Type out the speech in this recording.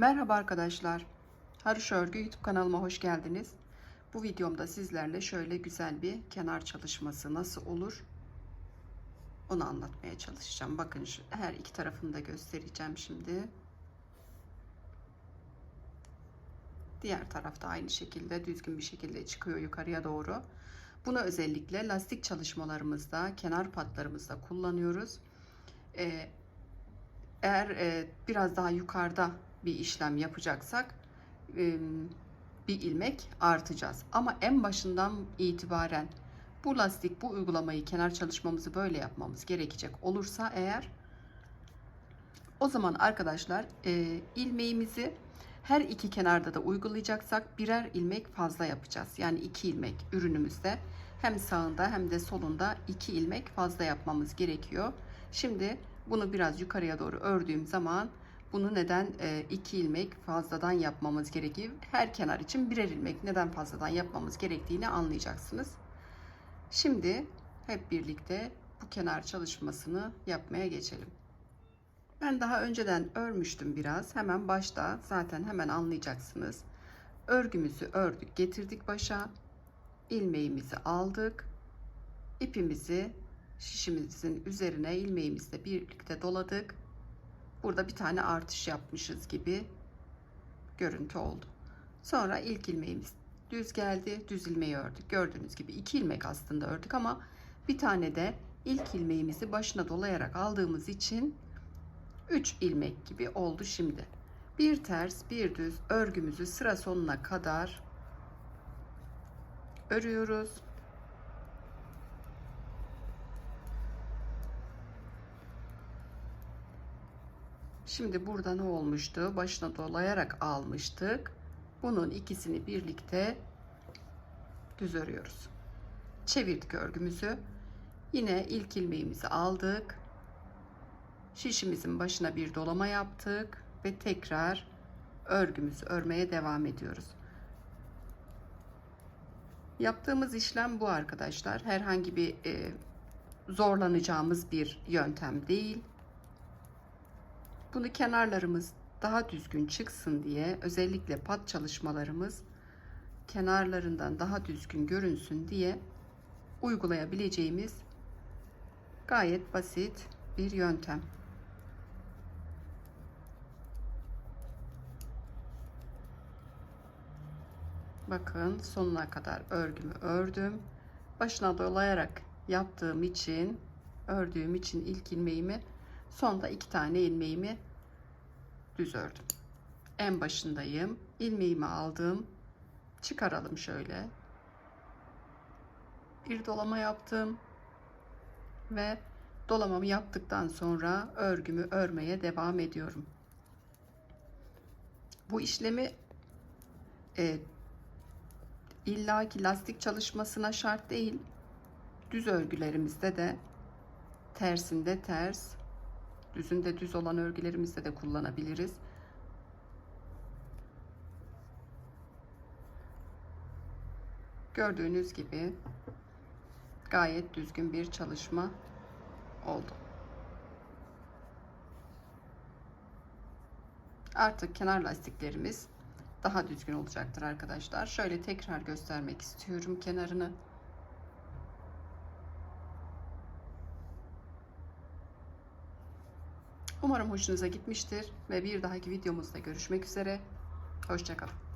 Merhaba arkadaşlar. Haruş Örgü YouTube kanalıma hoş geldiniz. Bu videomda sizlerle şöyle güzel bir kenar çalışması nasıl olur onu anlatmaya çalışacağım. Bakın şu her iki tarafını da göstereceğim şimdi. Diğer tarafta aynı şekilde düzgün bir şekilde çıkıyor yukarıya doğru. Bunu özellikle lastik çalışmalarımızda, kenar patlarımızda kullanıyoruz. Ee, eğer e, biraz daha yukarıda bir işlem yapacaksak bir ilmek artacağız. Ama en başından itibaren bu lastik, bu uygulamayı, kenar çalışmamızı böyle yapmamız gerekecek olursa eğer o zaman arkadaşlar ilmeğimizi her iki kenarda da uygulayacaksak birer ilmek fazla yapacağız. Yani iki ilmek ürünümüzde hem sağında hem de solunda iki ilmek fazla yapmamız gerekiyor. Şimdi bunu biraz yukarıya doğru ördüğüm zaman bunu neden e, iki ilmek fazladan yapmamız gerekiyor? Her kenar için birer ilmek neden fazladan yapmamız gerektiğini anlayacaksınız. Şimdi hep birlikte bu kenar çalışmasını yapmaya geçelim. Ben daha önceden örmüştüm biraz. Hemen başta zaten hemen anlayacaksınız. Örgümüzü ördük, getirdik başa. ilmeğimizi aldık. ipimizi şişimizin üzerine ilmeğimizle birlikte doladık. Burada bir tane artış yapmışız gibi görüntü oldu. Sonra ilk ilmeğimiz düz geldi. Düz ilmeği ördük. Gördüğünüz gibi iki ilmek aslında ördük ama bir tane de ilk ilmeğimizi başına dolayarak aldığımız için 3 ilmek gibi oldu şimdi. Bir ters, bir düz örgümüzü sıra sonuna kadar örüyoruz. Şimdi burada ne olmuştu? Başına dolayarak almıştık. Bunun ikisini birlikte düz örüyoruz. Çevirdik örgümüzü. Yine ilk ilmeğimizi aldık. Şişimizin başına bir dolama yaptık ve tekrar örgümüzü örmeye devam ediyoruz. Yaptığımız işlem bu arkadaşlar. Herhangi bir e, zorlanacağımız bir yöntem değil. Bunu kenarlarımız daha düzgün çıksın diye özellikle pat çalışmalarımız kenarlarından daha düzgün görünsün diye uygulayabileceğimiz gayet basit bir yöntem. Bakın sonuna kadar örgümü ördüm. Başına dolayarak yaptığım için ördüğüm için ilk ilmeğimi sonda iki tane ilmeğimi düz ördüm. En başındayım. ilmeğimi aldım. Çıkaralım şöyle. Bir dolama yaptım. Ve dolamamı yaptıktan sonra örgümü örmeye devam ediyorum. Bu işlemi e, illaki lastik çalışmasına şart değil. Düz örgülerimizde de tersinde ters, düzünde düz olan örgülerimizde de kullanabiliriz. Gördüğünüz gibi gayet düzgün bir çalışma oldu. Artık kenar lastiklerimiz daha düzgün olacaktır arkadaşlar. Şöyle tekrar göstermek istiyorum kenarını. Umarım hoşunuza gitmiştir ve bir dahaki videomuzda görüşmek üzere. Hoşçakalın.